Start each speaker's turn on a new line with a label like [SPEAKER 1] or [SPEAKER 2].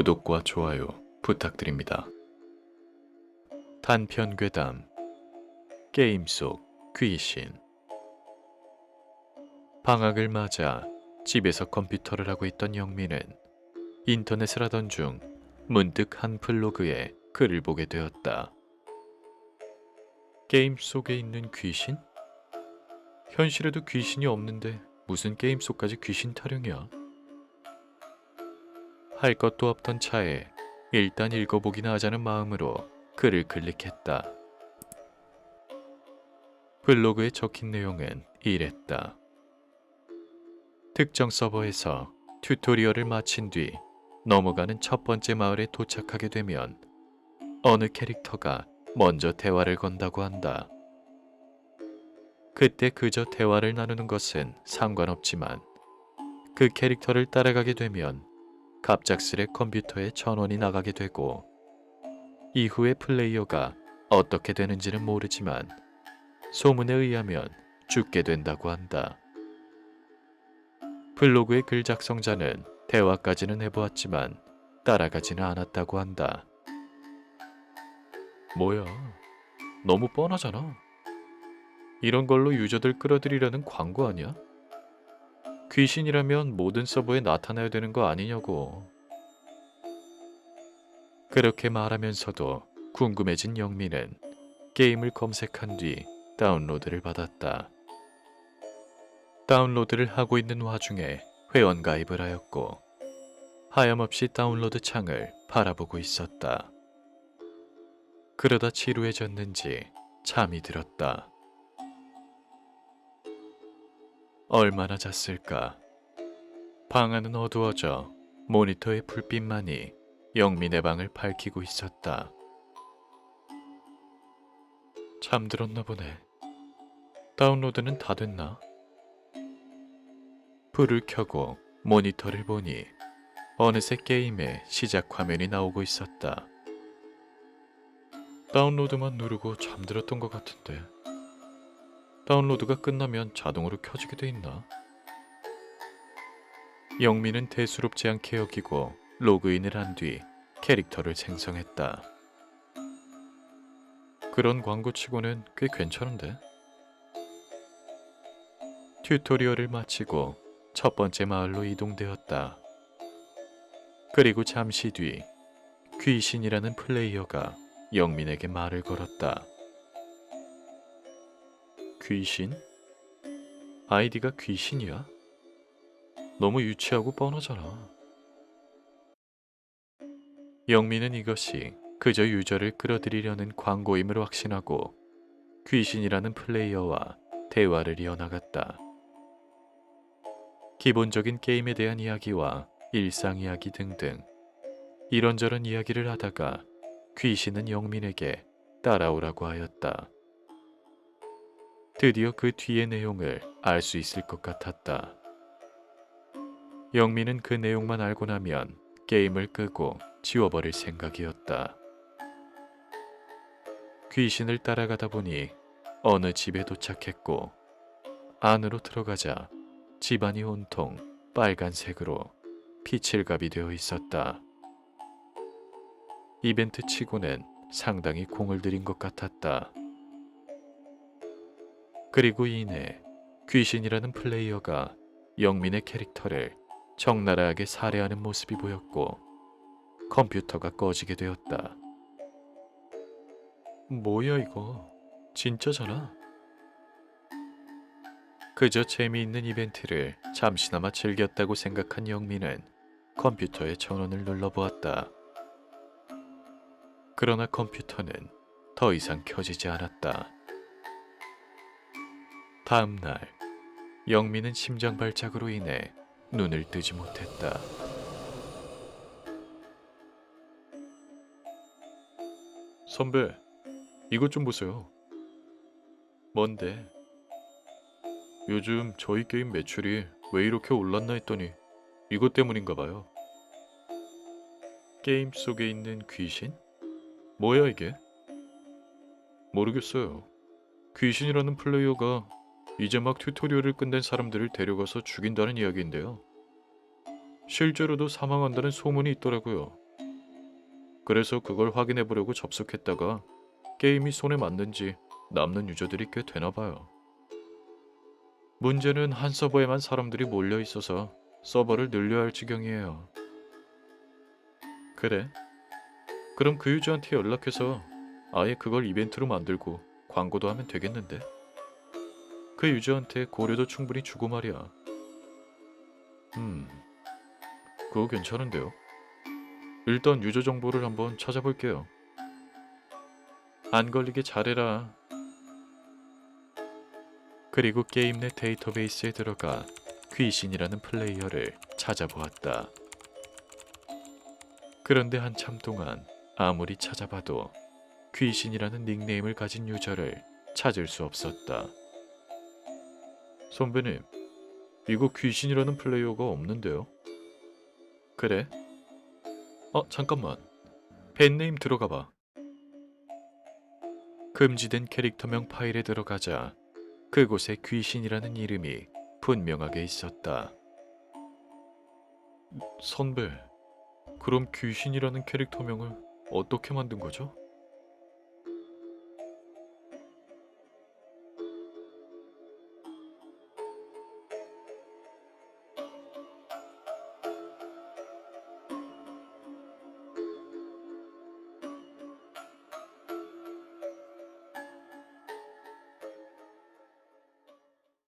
[SPEAKER 1] 구독과 좋아요 부탁드립니다. 단편 괴담 게임 속 귀신 방학을 맞아 집에서 컴퓨터를 하고 있던 영민은 인터넷을 하던 중 문득 한 블로그에 글을 보게 되었다. 게임 속에 있는 귀신? 현실에도 귀신이 없는데 무슨 게임 속까지 귀신 타령이야? 할 것도 없던 차에 일단 읽어보기나 하자는 마음으로 글을 클릭했다. 블로그에 적힌 내용은 이랬다. 특정 서버에서 튜토리얼을 마친 뒤 넘어가는 첫 번째 마을에 도착하게 되면 어느 캐릭터가 먼저 대화를 건다고 한다. 그때 그저 대화를 나누는 것은 상관없지만 그 캐릭터를 따라가게 되면 갑작스레 컴퓨터에 전원이 나가게 되고 이후에 플레이어가 어떻게 되는지는 모르지만 소문에 의하면 죽게 된다고 한다. 블로그의 글 작성자는 대화까지는 해보았지만 따라가지는 않았다고 한다. 뭐야? 너무 뻔하잖아. 이런 걸로 유저들 끌어들이려는 광고 아니야? 귀신이라면 모든 서버에 나타나야 되는 거 아니냐고. 그렇게 말하면서도 궁금해진 영민은 게임을 검색한 뒤 다운로드를 받았다. 다운로드를 하고 있는 와중에 회원 가입을 하였고 하염없이 다운로드 창을 바라보고 있었다. 그러다 지루해졌는지 잠이 들었다. 얼마나 잤을까? 방 안은 어두워져 모니터의 불빛만이 영민의 방을 밝히고 있었다. 잠들었나 보네. 다운로드는 다 됐나? 불을 켜고 모니터를 보니 어느새 게임의 시작 화면이 나오고 있었다. 다운로드만 누르고 잠들었던 것 같은데. 다운로드가 끝나면 자동으로 켜지게 돼 있나? 영민은 대수롭지 않게 여기고 로그인을 한 뒤 캐릭터를 생성했다. 그런 광고치고는 꽤 괜찮은데? 튜토리얼을 마치고 첫 번째 마을로 이동되었다. 그리고 잠시 뒤 귀신이라는 플레이어가 영민에게 말을 걸었다. 귀신? 아이디가 귀신이야? 너무 유치하고 뻔하잖아. 영민은 이것이 그저 유저를 끌어들이려는 광고임을 확신하고 귀신이라는 플레이어와 대화를 이어나갔다. 기본적인 게임에 대한 이야기와 일상 이야기 등등 이런저런 이야기를 하다가 귀신은 영민에게 따라오라고 하였다. 드디어 그 뒤의 내용을 알 수 있을 것 같았다. 영민은 그 내용만 알고 나면 게임을 끄고 지워버릴 생각이었다. 귀신을 따라가다 보니 어느 집에 도착했고 안으로 들어가자 집안이 온통 빨간색으로 피칠갑이 되어 있었다. 이벤트 치고는 상당히 공을 들인 것 같았다. 그리고 이내 귀신이라는 플레이어가 영민의 캐릭터를 적나라하게 살해하는 모습이 보였고 컴퓨터가 꺼지게 되었다. 뭐야 이거? 진짜잖아. 그저 재미있는 이벤트를 잠시나마 즐겼다고 생각한 영민은 컴퓨터의 전원을 눌러보았다. 그러나 컴퓨터는 더 이상 켜지지 않았다. 다음 날 영민은 심장 발작으로 인해 눈을 뜨지 못했다. 선배, 이것 좀 보세요. 뭔데? 요즘 저희 게임 매출이 왜 이렇게 올랐나 했더니 이것 때문인가 봐요. 게임 속에 있는 귀신? 뭐야 이게? 모르겠어요. 귀신이라는 플레이어가 이제 막 튜토리얼을 끝낸 사람들을 데려가서 죽인다는 이야기인데요. 실제로도 사망한다는 소문이 있더라고요. 그래서 그걸 확인해 보려고 접속했다가 게임이 손에 맞는지 남는 유저들이 꽤 되나 봐요. 문제는 한 서버에만 사람들이 몰려 있어서 서버를 늘려야 할 지경이에요. 그래? 그럼 그 유저한테 연락해서 아예 그걸 이벤트로 만들고 광고도 하면 되겠는데? 그 유저한테 고려도 충분히 주고 말이야. 음, 그거 괜찮은데요? 일단 유저 정보를 한번 찾아볼게요. 안 걸리게 잘해라. 그리고 게임 내 데이터베이스에 들어가 귀신이라는 플레이어를 찾아보았다. 그런데 한참 동안 아무리 찾아봐도 귀신이라는 닉네임을 가진 유저를 찾을 수 없었다. 선배님, 이거 귀신이라는 플레이어가 없는데요? 그래? 어, 잠깐만. 팬네임 들어가 봐. 금지된 캐릭터명 파일에 들어가자 그곳에 귀신이라는 이름이 분명하게 있었다. 선배, 그럼 귀신이라는 캐릭터명을 어떻게 만든 거죠?